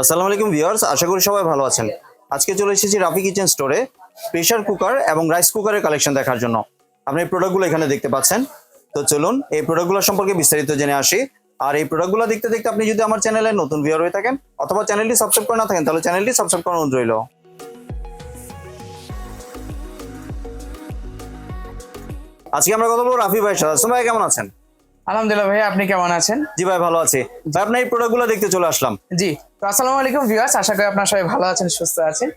আসসালামু আলাইকুম ভিউয়ার্স, আশা করি সবাই ভালো আছেন। আজকে চলে এসেছি রাফি কিচেন স্টোরে প্রেসার কুকার এবং রাইস কুকারের কালেকশন দেখার জন্য। আপনি এই প্রোডাক্টগুলো এখানে দেখতে পাচ্ছেন। তো চলুন, এই প্রোডাক্টগুলো সম্পর্কে বিস্তারিত জেনে আসি। আর এই প্রোডাক্টগুলো দেখতে দেখতে আপনি যদি আমার চ্যানেলে নতুন ভিউয়ার হয়ে থাকেন অথবা চ্যানেলটি সাবস্ক্রাইব করে না থাকেন, তাহলে চ্যানেলটি সাবস্ক্রাইব করার অনুরোধ রইল। আজকে আমরা কথা বলব রাফি ভাই সাথে। ভাই, কেমন আছেন? আলহামদুলিল্লাহ ভাই আপনি কেমন আছেন? জি ভাই ভালো আছি। ভাই আপনার এই প্রোডাক্টগুলো দেখতে চলে আসলাম। জি তো আসসালামু আলাইকুম ভিউয়ার্স আশা করি আপনারা সবাই ভালো আছেন সুস্থ আছেন।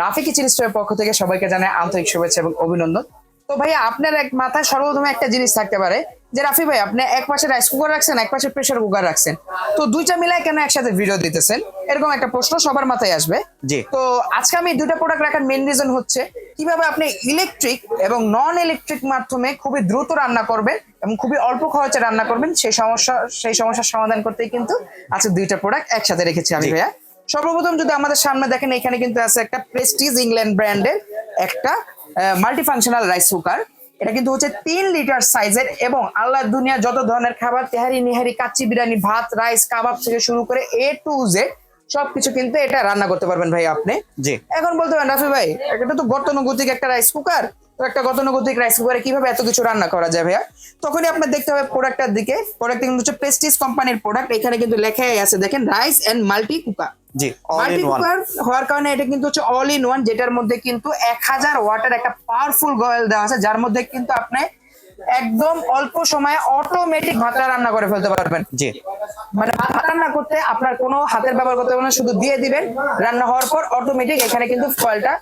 রাফি কিচেন স্টোরের পক্ষ থেকে সবাইকে জানাই আন্তরিক শুভেচ্ছা এবং অভিনন্দন। তো ভাইয়া আপনার এক মাথায় সর্বপ্রথম একটা জিনিস থাকতে পারে যে রাফি ভাই আপনি এক পাশে রাইস কুকার রাখছেন এক পাশে প্রেসার কুকার রাখছেন। তো দুইটা মিলাই কেন একসাথে ভিডিও দিতেছেন? এরকম একটা প্রশ্ন সবার মাথায় আসবে। জি। তো আজকে আমি দুটো প্রোডাক্ট রাখার মেন রিজন হচ্ছে কীভাবে আপনি ইলেকট্রিক এবং নন ইলেকট্রিক মাধ্যমে খুবই দ্রুত রান্না করবেন এবং খুবই অল্প খরচে রান্না করবেন সেই সমস্যা সেই সমস্যার সমাধান করতেই কিন্তু আজকে দুইটা প্রোডাক্ট একসাথে রেখেছি আমি ভাইয়া। সর্বপ্রথম যদি আমাদের সামনে দেখেন এখানে কিন্তু আছে একটা প্রেস্টিজ ইংল্যান্ড ব্র্যান্ডের একটা মাল্টি ফাংশনাল রাইস কুকার এটা কিন্তু হচ্ছে তিন লিটার সাইজের এবং আল্লাহ দুনিয়া যত ধরনের খাবার তেহারি নিহারি কাচ্চি বিরিয়ানি ভাত রাইস কাবাব থেকে শুরু করে এ টু জেড সবকিছু কিন্তু এটা রান্না করতে পারবেন ভাই আপনি। জি। এখন বলতে পারেন রাফি ভাই এটা তো গতানুগতিক একটা রাইস কুকার তো একটা গতানুগতিক রাইস কুকারে কীভাবে এত কিছু রান্না করা যায় ভাইয়া? তখনই আপনার দেখতে হবে প্রোডাক্টটার দিকে। প্রোডাক্ট কিন্তু হচ্ছে প্রেস্টিজ কোম্পানির প্রোডাক্ট। এখানে কিন্তু লেখাই আছে দেখেন rice and multi cooker G all multi in one cooker হওয়ার কারণে এটা কিন্তু হচ্ছে অল ইন ওয়ান যেটার মধ্যে কিন্তু এক হাজার ওয়াটের একটা পাওয়ারফুল গয়েল দেওয়া আছে যার মধ্যে কিন্তু আপনি একদম অল্প সময়ে অটোমেটিক ভাতটা রান্না করে ফেলতে পারবেন। জি। মানে ভাত রান্না করতে আপনার কোনো হাতের ব্যবহার করতে হবে না শুধু দিয়ে দিবেন। রান্না হওয়ার পর অটোমেটিক এখানে কিন্তু ফয়েলটা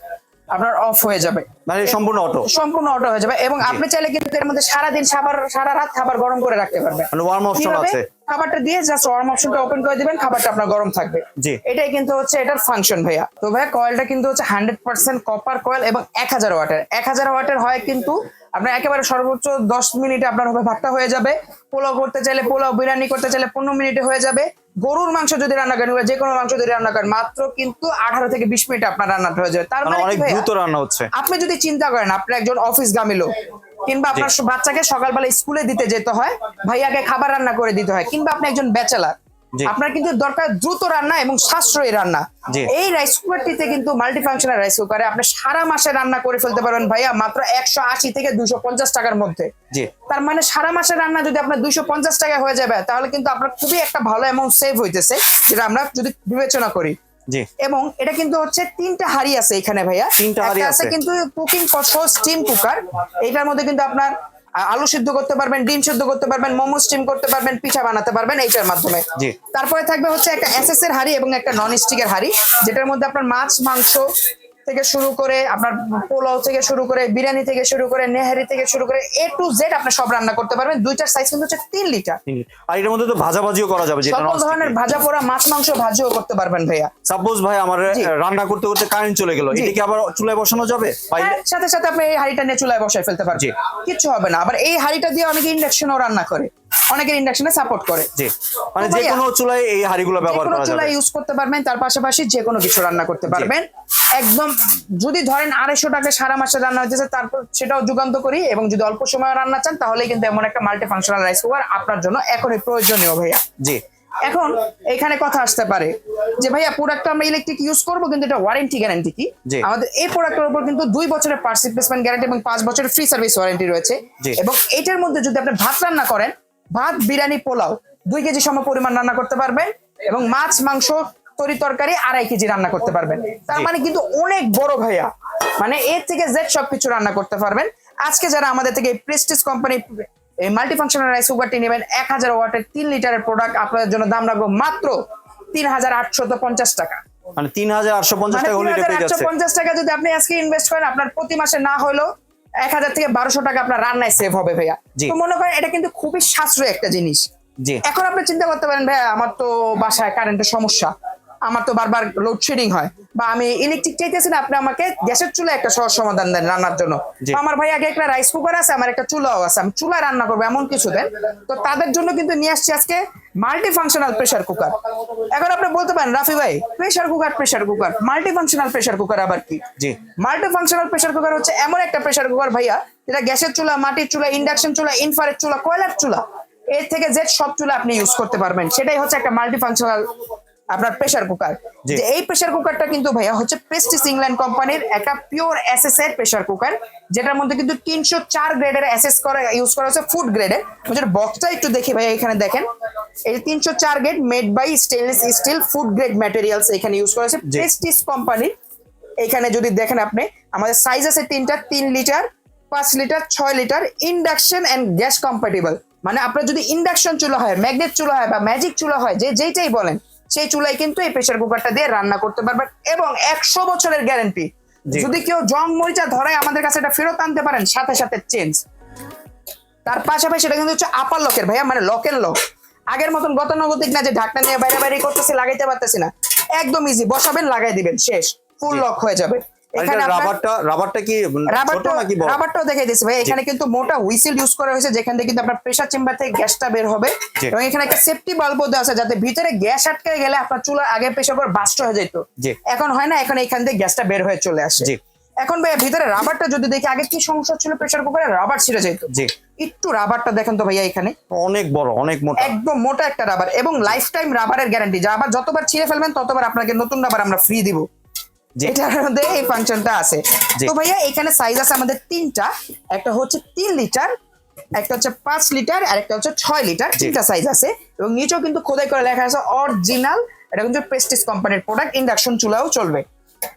আপনার অফ হয়ে যাবে। মানে সম্পূর্ণ অটো সম্পূর্ণ অটো হয়ে যাবে এবং আপনি চাইলে কিন্তু এর মধ্যে সারাদিন সাবার সারা রাত খাবার গরম করে রাখতে পারবেন। মানে ওয়ার্ম অপশন আছে? খাবারটা দিয়ে জাস্ট ওয়ার্ম অপশনটা ওপেন করে দিবেন খাবারটা আপনার গরম থাকবে। জি। এটাই কিন্তু হচ্ছে এটার ফাংশন ভাইয়া। তো ভাইয়া কয়েলটা কিন্তু হচ্ছে হান্ড্রেড পার্সেন্ট কপার কয়েল এবং এক হাজার ওয়াটের। এক হাজার ওয়াটের হয় কিন্তু আপনার একেবারে সর্বোচ্চ দশ মিনিটে আপনার হবে ভাতটা হয়ে যাবে। পোলাও করতে চাইলে পোলাও বিরিয়ানি করতে চাইলে পনেরো মিনিটে হয়ে যাবে। গরুর মাংস যদি রান্না করেন বা যে কোনো মাংস যদি রান্না করেন মাত্র কিন্তু আঠারো থেকে বিশ মিনিট আপনার রান্না হয়ে যাবে তার মানে মানে অনেক? দ্রুত রান্না হচ্ছে আপনি যদি চিন্তা করেন আপনি একজন অফিস গামী লোক কিংবা আপনার বাচ্চাকে সকালবেলা স্কুলে দিতে যেতে হয় ভাইয়াকে খাবার রান্না করে দিতে হয় কিংবা আপনি একজন ব্যাচেলার। আপনার কিন্তু দরকার দ্রুত রান্না এবং সাশ্রয়ী রান্না। এই রাইস কুকারটিতে কিন্তু মাল্টি ফাংশনাল রাইস কুকারে আপনি সারা মাসে রান্না করে ফেলতে পারবেন ভাইয়া মাত্র একশো আশি থেকে দুশো পঞ্চাশ টাকার মধ্যে। তার মানে সারা মাসের রান্না যদি আপনার দুইশো পঞ্চাশ টাকা হয়ে যাবে তাহলে কিন্তু আপনার খুবই একটা ভালো অ্যামাউন্ট সেভ হইতেছে যেটা আমরা যদি বিবেচনা করি। এবং এটা কিন্তু হচ্ছে তিনটা হাড়ি আছে এখানে ভাইয়া। তিনটা হাড়ি আছে। কিন্তু কুকিং স্টিম কুকার এটার মধ্যে কিন্তু আপনার আলু সিদ্ধ করতে পারবেন ডিম সিদ্ধ করতে পারবেন মোমো স্টিম করতে পারবেন পিঠা বানাতে পারবেন এইটার মাধ্যমে। তারপরে থাকবে হচ্ছে একটা এসএস এর হাড়ি এবং একটা নন স্টিকের হাড়ি যেটার মধ্যে আপনার মাছ মাংস থেকে শুরু করে আপনার পোলাও থেকে শুরু করে বিরিয়ানি থেকে শুরু করে নেহারি থেকে শুরু করে এ টু জেড আপনি সব রান্না করতে পারবেন। দুইটার সাইজ কিন্তু হচ্ছে তিন লিটার আর এটার মধ্যে তো ভাজাভাজিও করা যাবে যেটা সকল ধরনের ভাজা পোড়া মাছ মাংস ভাজিও করতে পারবেন ভাইয়া। সাপোজ ভাই আমার রান্না করতে করতে কারেন্ট চলে গেল। এটা কি আবার চুলায় বসানো যাবে? হ্যাঁ, সাথে সাথে আপনি এই হাঁড়িটা নিয়ে চুলায় বসায় ফেলতে পারবেন। জি। কিচ্ছু হবে না। আবার এই হাঁড়িটা দিয়ে অনেকে ইন্ডাকশনও রান্না করে। অনেকের ইন্ডাকশনে সাপোর্ট করে। জি। মানে যে কোনো চুলায় এই হাড়িগুলো ব্যবহার করা যাবে। ইউজ করতে পারবেন তার পাশাপাশি যে কোনো কিছু রান্না করতে পারবেন। একদম যদি ধরেন আড়াইশো টাকা সারা মাসে রান্না হইতেছে তারপর সেটাও যুগান্ত করি এবং যদি অল্প সময় রান্না চান তাহলে কিন্তু এমন একটা মাল্টি ফাংশনাল রাইস কুকার আপনার জন্য এখনই প্রয়োজনীয় ভাইয়া। জি। এখন এখানে কথা আসতে পারে যে ভাইয়া প্রোডাক্ট আমরা ইলেকট্রিক ইউজ করব কিন্তু এটা ওয়ারেন্টি গ্যারান্টি কি? আমাদের এই প্রোডাক্টের উপর কিন্তু দুই বছরের পার্টস রিপ্লেসমেন্ট গ্যারান্টি এবং পাঁচ বছরের ফ্রি সার্ভিস ওয়ারেন্টি রয়েছে। এবং এটার মধ্যে যদি আপনি ভাত রান্না করেন ভাত বিরিয়ানি পোলাও দুই কেজি সম পরিমাণ রান্না করতে পারবেন এবং মাছ মাংস তরি তরকারি আড়াই কেজি রান্না করতে পারবেন তার মানে কিন্তু অনেক বড় ভাইয়া। মানে এর থেকে জেড সবকিছু রান্না করতে পারবেন। আজকে যারা আমাদের থেকে প্রেস্টিজ কোম্পানি এই মাল্টি ফাংশনাল রাইস কুকারটি নেবেন এক হাজার ওয়াটের তিন লিটারের প্রোডাক্ট আপনাদের জন্য দাম রাখব মাত্র তিন হাজার আটশত পঞ্চাশ টাকা। মানে তিন হাজার আটশো মানে আটশো পঞ্চাশ টাকা যদি আপনি আজকে ইনভেস্ট করেন আপনার প্রতি মাসে না হলেও এক হাজার থেকে বারোশো টাকা আপনার রান্নায় সেভ হবে ভাইয়া। তো মনে করেন এটা কিন্তু খুবই সাশ্রয় একটা জিনিস। এখন আপনি চিন্তা করতে পারেন ভাইয়া আমার তো বাসায় কারেন্টের সমস্যা। আমার তো বারবার লোডশেডিং হয়। বা আমি ইলেকট্রিক চাইতেছি না আপনি আমাকে গ্যাসের চুলা একটা সহজ সমাধান দেন রান্নার জন্য। আমার ভাই আগে একটা রাইস কুকার আছে আমার একটা চুলাও আছে আমি চুলা রান্না করব এমন কিছু দেন। তো তাদের জন্য কিন্তু নিয়ে আসছি আজকে মাল্টি ফাংশনাল প্রেসার কুকার এখন আপনি বলতে পারেন রাফি ভাই pressure cooker pressure cooker multi functional pressure cooker আবার কি? জি। মাল্টি ফাংশনাল প্রেসার কুকার হচ্ছে এমন একটা প্রেসার কুকার ভাইয়া যেটা গ্যাসের চুলা মাটির চুলা ইন্ডাকশন চুলা ইনফারেট চুলা কয়লার চুলা এর থেকে জেড সব চুলা আপনি ইউজ করতে পারবেন। সেটাই হচ্ছে একটা মাল্টি ফাংশনাল আপনার প্রেসার কুকার যে এই প্রেসার কুকারটা কিন্তু ভাইয়া হচ্ছে প্রেস্টিস ইংল্যান্ড কোম্পানির একটা পিওর এসএস এর প্রেসার কুকার যেটার মধ্যে কিন্তু তিনশো চার গ্রেডের এসএস করা ইউজ করা হচ্ছে ফুড গ্রেডের যেটা বক্সটা একটু দেখি ভাইয়া এখানে দেখেন। এই তিনশো চার grade made by stainless steel food grade materials এখানে ইউজ করা হচ্ছে জি। প্রেস্টিস কোম্পানির এখানে যদি দেখেন আপনি আমাদের সাইজ আছে তিনটা তিন লিটার পাঁচ লিটার ছয় litre induction and gas compatible মানে আপনার যদি ইন্ডাকশন চুলা হয় ম্যাগনেট চুলা হয় বা ম্যাজিক চুলা হয় যে যেইটাই বলেন সেই চুলাই কিন্তু এই প্রেশার কুকারটা দিয়ে রান্না করতে পারবেন এবং একশো বছরের গ্যারেন্টি যদি কেউ জং মরিচা ধরায় আমাদের কাছে এটা ফেরত আনতে পারেন সাথে সাথে চেঞ্জ তার পাশাপাশি এটা কিন্তু হচ্ছে আপার লকের ভাইয়া মানে লকের লক আগের মতন গতানুগতিক না যে ঢাকনা নিয়ে বাইরে বাইরে করতেছে লাগাইতে পারতেছি না। একদম ইজি বসাবেন লাগাই দিবেন শেষ। ফুল লক হয়ে যাবে। রাবারটা রাবারটা কি ছোট নাকি বড়? রাবারটাও দেখাই দিচ্ছি ভাই। এখানে কিন্তু মোটা হুইসেল ইউজ করা হয়েছে যেখান থেকে কিন্তু আপনার প্রেসার চেম্বার থেকে গ্যাসটা বের হবে। এবং এখানে একটা সেফটি বাল্বও দেওয়া আছে যাতে ভিতরে গ্যাস আটকে গেলে আপনার চুলা আগে প্রেসার করে বাস্ট হয়ে যেত। এখন হয় না এখন এখান থেকে গ্যাসটা বের হয়ে চলে আসে। এখন ভাইয়া ভিতরে রাবারটা যদি দেখি আগে কি সমস্যা ছিল প্রেসার কুকারে? রাবার ছিঁড়ে যেত। জি। একটু রাবারটা দেখেন তো ভাইয়া এখানে। অনেক বড় অনেক মোটা। একদম মোটা একটা রাবার। এবং লাইফ টাইম রাবারের গ্যারান্টি আবার যতবার ছিঁড়ে ফেলবেন ততবার আপনাকে নতুন রাবার আমরা ফ্রি দিব। জি। এটার মধ্যে এই ফাংশনটা আছে। তো ভাইয়া এখানে সাইজ আছে আমাদের তিনটা। একটা হচ্ছে তিন লিটার একটা হচ্ছে পাঁচ লিটার আর একটা হচ্ছে ছয় লিটার। তিনটা সাইজ আছে। এবং নিচেও কিন্তু খোদাই করে লেখা আছে অরিজিনাল এটা কিন্তু প্রেস্টিজ কোম্পানির প্রোডাক্ট ইন্ডাকশন চুলাও চলবে।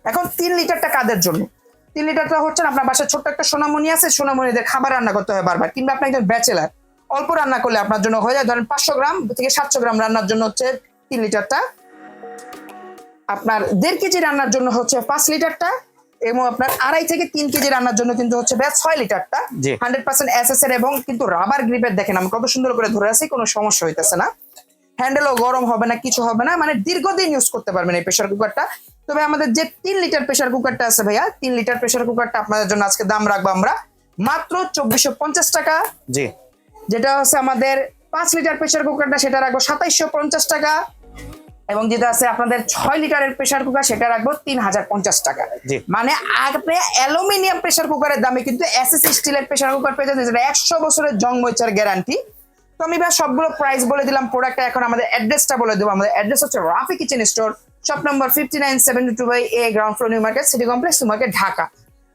এখন তিন লিটারটা কাদের জন্য? তিন লিটারটা হচ্ছে আপনার বাসায় ছোট্ট একটা সোনামণি আছে সোনামণিদের খাবার রান্না করতে হয় বারবার। কিংবা আপনি একজন ব্যাচেলার অল্প রান্না করলে আপনার জন্য হয়ে যায়। ধরেন পাঁচশো গ্রাম থেকে সাতশো গ্রাম রান্নার জন্য হচ্ছে তিন লিটারটা। আপনার দেড় কেজি রান্নার জন্য হচ্ছে পাঁচ লিটারটা এবং আপনার আড়াই থেকে তিন কেজি রান্নার জন্য কিন্তু হচ্ছে ব্যাস ছয় লিটারটা। হান্ড্রেড পার্সেন্ট এস এর এবং কিন্তু রাবার গ্রিপের দেখেন আমি কত সুন্দর করে ধরে আছি কোনো সমস্যা হইতেছে না। হ্যান্ডেলও গরম হবে না কিছু হবে না মানে দীর্ঘদিন ইউজ করতে পারবেন এই প্রেশার কুকারটা তবে আমাদের যে তিন লিটার প্রেশার কুকারটা আছে ভাইয়া তিন লিটার প্রেশার কুকারটা আপনাদের জন্য আজকে দাম রাখব আমরা মাত্র চব্বিশশো পঞ্চাশ টাকা। জি। যেটা হচ্ছে আমাদের পাঁচ লিটার প্রেশার কুকারটা সেটা রাখব সাতাইশশো পঞ্চাশ টাকা। এবং যেটা আছে আপনাদের ছয় লিটারের প্রেশার কুকার সেটা রাখব তিন হাজার পঞ্চাশ টাকা মানে আপনি অ্যালুমিনিয়াম প্রেশার কুকারের দামে কিন্তু এসএস স্টিলের প্রেশার কুকার পেয়ে যাচ্ছে যেটা একশো বছরের জং মৈচার গ্যারান্টি তো আমি ভাই সবগুলো প্রাইস বলে দিলাম প্রোডাক্টটা এখন আমাদের অ্যাড্রেসটা বলে দেবো। আমাদের অ্যাড্রেস হচ্ছে Rafi kitchen store shop number fifty nine seventy two by A ground floor New Market City Complex New Market Dhaka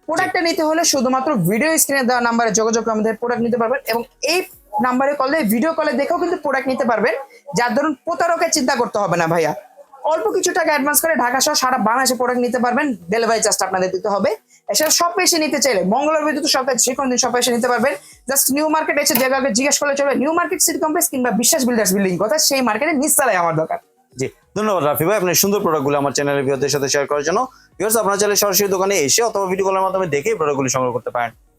প্রোডাক্টটা নিতে হলে শুধুমাত্র ভিডিও স্ক্রিনে দেওয়া নাম্বারে যোগাযোগ করে আমাদের প্রোডাক্ট নিতে পারবেন এবং এই নাম্বারে কলে ভিডিও কলে দেখেও কিন্তু প্রোডাক্ট নিতে পারবেন। যার ধরুন প্রতারকের চিন্তা করতে হবে না ভাইয়া। অল্প কিছু টাকা অ্যাডভান্স করে ঢাকা সহ সারা বাংলাদেশে প্রোডাক্ট নিতে পারবেন। ডেলিভারি চার্জটা আপনাদের দিতে হবে। এছাড়া শপে এসে নিতে চাইলে, মঙ্গলবার বিদ্যুৎ সপ্তাহে যে কোনো দিন শপে এসে নিতে পারবেন। জাস্ট নিউ মার্কেট এসে জায়গাকে জিজ্ঞেস করলে চলবে নিউ মার্কেট সিটি কমপ্লেক্স কিংবা বিশ্বাস বিল্ডার্স বিল্ডিং কথা সেই মার্কেটে নিচতলায় আমার দোকান। জি, ধন্যবাদ রাফি ভাই। আপনার সুন্দর প্রোডাক্টগুলো আমার চ্যানেলের ভিউয়ারদের সাথে শেয়ার করার জন্য। ভিউয়ার্স আপনার চাইলে সরাসরি দোকানে এসে অথবা ভিডিও কলের মাধ্যমে দেখে প্রোডাক্টগুলি সংগ্রহ করতে পারেন।